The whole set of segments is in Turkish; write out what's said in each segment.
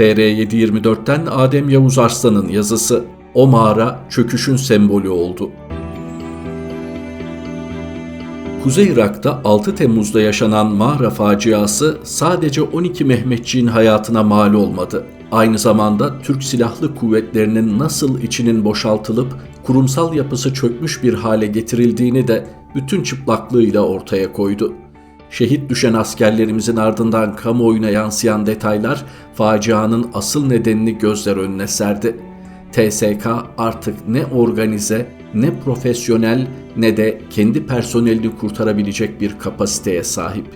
TR724'ten Adem Yavuz Arslan'ın yazısı. O mağara çöküşün sembolü oldu. Kuzey Irak'ta 6 Temmuz'da yaşanan mağara faciası sadece 12 Mehmetçiğin hayatına mal olmadı. Aynı zamanda Türk Silahlı Kuvvetleri'nin nasıl içinin boşaltılıp kurumsal yapısı çökmüş bir hale getirildiğini de bütün çıplaklığıyla ortaya koydu. Şehit düşen askerlerimizin ardından kamuoyuna yansıyan detaylar facianın asıl nedenini gözler önüne serdi. TSK artık ne organize, ne profesyonel ne de kendi personelini kurtarabilecek bir kapasiteye sahip.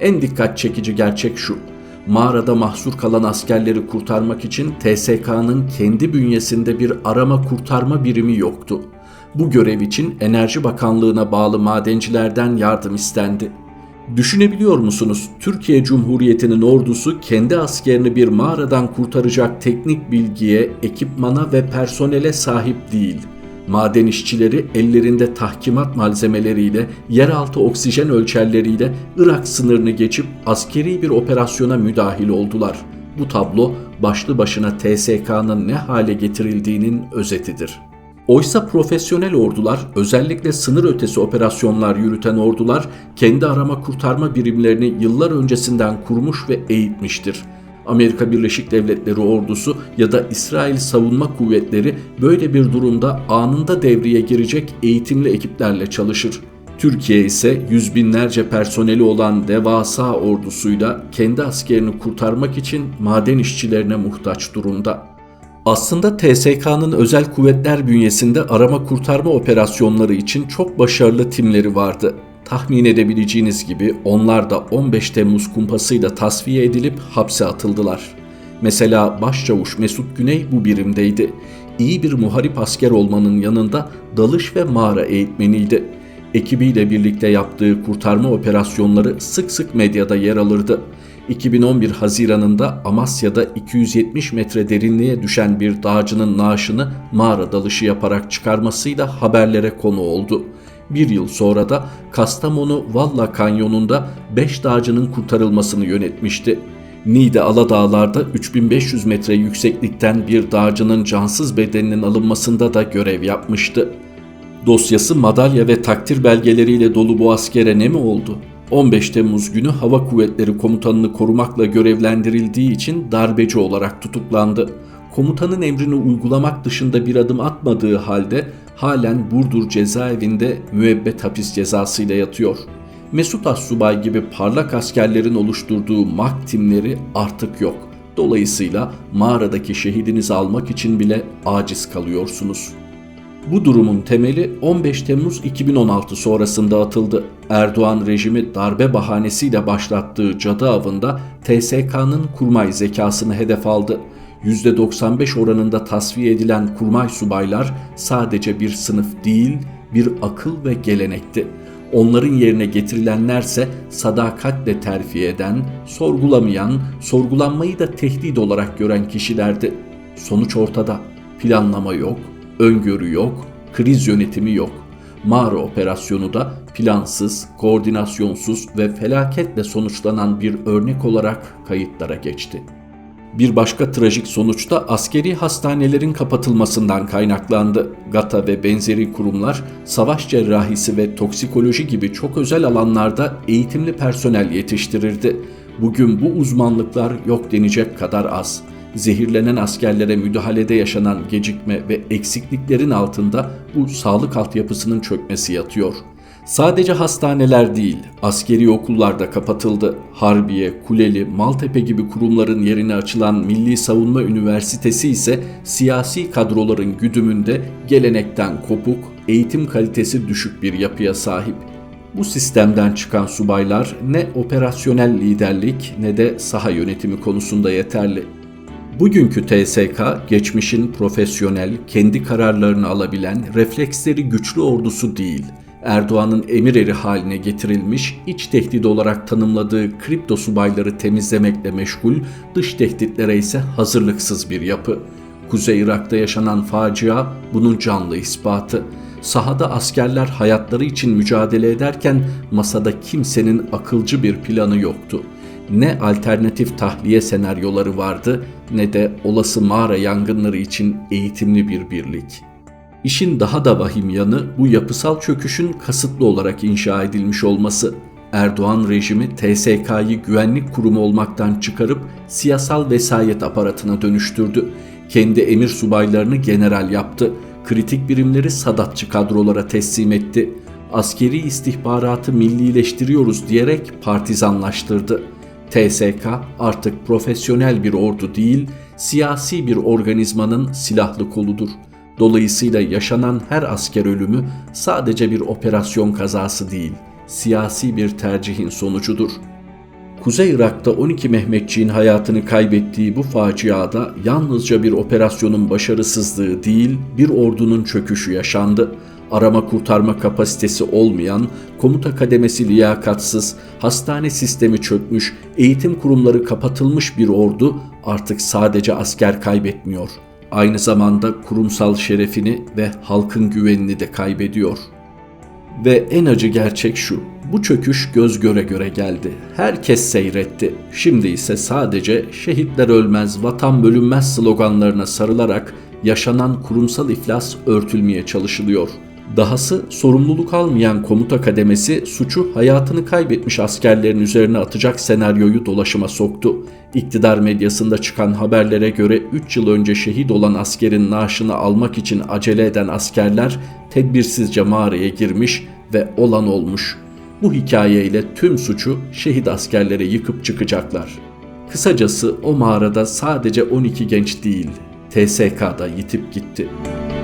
En dikkat çekici gerçek şu. Mağarada mahsur kalan askerleri kurtarmak için TSK'nın kendi bünyesinde bir arama kurtarma birimi yoktu. Bu görev için Enerji Bakanlığı'na bağlı madencilerden yardım istendi. Düşünebiliyor musunuz? Türkiye Cumhuriyeti'nin ordusu kendi askerini bir mağaradan kurtaracak teknik bilgiye, ekipmana ve personele sahip değil. Maden işçileri ellerinde tahkimat malzemeleriyle, yeraltı oksijen ölçerleriyle Irak sınırını geçip askeri bir operasyona müdahil oldular. Bu tablo başlı başına TSK'nın ne hale getirildiğinin özetidir. Oysa profesyonel ordular, özellikle sınır ötesi operasyonlar yürüten ordular kendi arama kurtarma birimlerini yıllar öncesinden kurmuş ve eğitmiştir. Amerika Birleşik Devletleri ordusu ya da İsrail Savunma Kuvvetleri böyle bir durumda anında devreye girecek eğitimli ekiplerle çalışır. Türkiye ise yüz binlerce personeli olan devasa ordusuyla kendi askerini kurtarmak için maden işçilerine muhtaç durumda. Aslında TSK'nın özel kuvvetler bünyesinde arama kurtarma operasyonları için çok başarılı timleri vardı. Tahmin edebileceğiniz gibi onlar da 15 Temmuz kumpasıyla tasfiye edilip hapse atıldılar. Mesela Başçavuş Mesut Güney bu birimdeydi. İyi bir muharip asker olmanın yanında dalış ve mağara eğitmeniydi. Ekibiyle birlikte yaptığı kurtarma operasyonları sık sık medyada yer alırdı. 2011 Haziran'ında Amasya'da 270 metre derinliğe düşen bir dağcının naaşını mağara dalışı yaparak çıkarmasıyla haberlere konu oldu. Bir yıl sonra da Kastamonu Valla Kanyonu'nda 5 dağcının kurtarılmasını yönetmişti. Niğde Aladağlar'da 3500 metre yükseklikten bir dağcının cansız bedeninin alınmasında da görev yapmıştı. Dosyası madalya ve takdir belgeleriyle dolu bu askere ne mi oldu? 15 Temmuz günü Hava Kuvvetleri Komutanını korumakla görevlendirildiği için darbeci olarak tutuklandı. Komutanın emrini uygulamak dışında bir adım atmadığı halde halen Burdur cezaevinde müebbet hapis cezasıyla yatıyor. Mesut Assubay gibi parlak askerlerin oluşturduğu MAK timleri artık yok. Dolayısıyla mağaradaki şehidinizi almak için bile aciz kalıyorsunuz.'' Bu durumun temeli 15 Temmuz 2016 sonrasında atıldı. Erdoğan rejimi darbe bahanesiyle başlattığı cadı avında TSK'nın kurmay zekasını hedef aldı. %95 oranında tasfiye edilen kurmay subaylar sadece bir sınıf değil, bir akıl ve gelenekti. Onların yerine getirilenlerse sadakatle terfi eden, sorgulamayan, sorgulanmayı da tehdit olarak gören kişilerdi. Sonuç ortada. Planlama yok, öngörü yok, kriz yönetimi yok. Mağara operasyonu da plansız, koordinasyonsuz ve felaketle sonuçlanan bir örnek olarak kayıtlara geçti. Bir başka trajik sonuç da askeri hastanelerin kapatılmasından kaynaklandı. GATA ve benzeri kurumlar savaş cerrahisi ve toksikoloji gibi çok özel alanlarda eğitimli personel yetiştirirdi. Bugün bu uzmanlıklar yok denecek kadar az zehirlenen askerlere müdahalede yaşanan gecikme ve eksikliklerin altında bu sağlık altyapısının çökmesi yatıyor. Sadece hastaneler değil, askeri okullar da kapatıldı. Harbiye, Kuleli, Maltepe gibi kurumların yerine açılan Milli Savunma Üniversitesi ise siyasi kadroların güdümünde gelenekten kopuk, eğitim kalitesi düşük bir yapıya sahip. Bu sistemden çıkan subaylar ne operasyonel liderlik ne de saha yönetimi konusunda yeterli. Bugünkü TSK, geçmişin profesyonel, kendi kararlarını alabilen, refleksleri güçlü ordusu değil, Erdoğan'ın emir eri haline getirilmiş, iç tehdit olarak tanımladığı kripto subayları temizlemekle meşgul, dış tehditlere ise hazırlıksız bir yapı. Kuzey Irak'ta yaşanan facia bunun canlı ispatı. Sahada askerler hayatları için mücadele ederken masada kimsenin akılcı bir planı yoktu ne alternatif tahliye senaryoları vardı ne de olası mağara yangınları için eğitimli bir birlik. İşin daha da vahim yanı bu yapısal çöküşün kasıtlı olarak inşa edilmiş olması. Erdoğan rejimi TSK'yı güvenlik kurumu olmaktan çıkarıp siyasal vesayet aparatına dönüştürdü. Kendi emir subaylarını general yaptı. Kritik birimleri sadatçı kadrolara teslim etti. Askeri istihbaratı millileştiriyoruz diyerek partizanlaştırdı. TSK artık profesyonel bir ordu değil, siyasi bir organizmanın silahlı koludur. Dolayısıyla yaşanan her asker ölümü sadece bir operasyon kazası değil, siyasi bir tercihin sonucudur. Kuzey Irak'ta 12 Mehmetçiğin hayatını kaybettiği bu faciada yalnızca bir operasyonun başarısızlığı değil, bir ordunun çöküşü yaşandı. Arama kurtarma kapasitesi olmayan, komuta kademesi liyakatsız, hastane sistemi çökmüş, eğitim kurumları kapatılmış bir ordu artık sadece asker kaybetmiyor. Aynı zamanda kurumsal şerefini ve halkın güvenini de kaybediyor. Ve en acı gerçek şu. Bu çöküş göz göre göre geldi. Herkes seyretti. Şimdi ise sadece şehitler ölmez, vatan bölünmez sloganlarına sarılarak yaşanan kurumsal iflas örtülmeye çalışılıyor. Dahası sorumluluk almayan komuta kademesi suçu hayatını kaybetmiş askerlerin üzerine atacak senaryoyu dolaşıma soktu. İktidar medyasında çıkan haberlere göre 3 yıl önce şehit olan askerin naaşını almak için acele eden askerler tedbirsizce mağaraya girmiş ve olan olmuş. Bu hikayeyle tüm suçu şehit askerlere yıkıp çıkacaklar. Kısacası o mağarada sadece 12 genç değil, TSK'da yitip gitti.''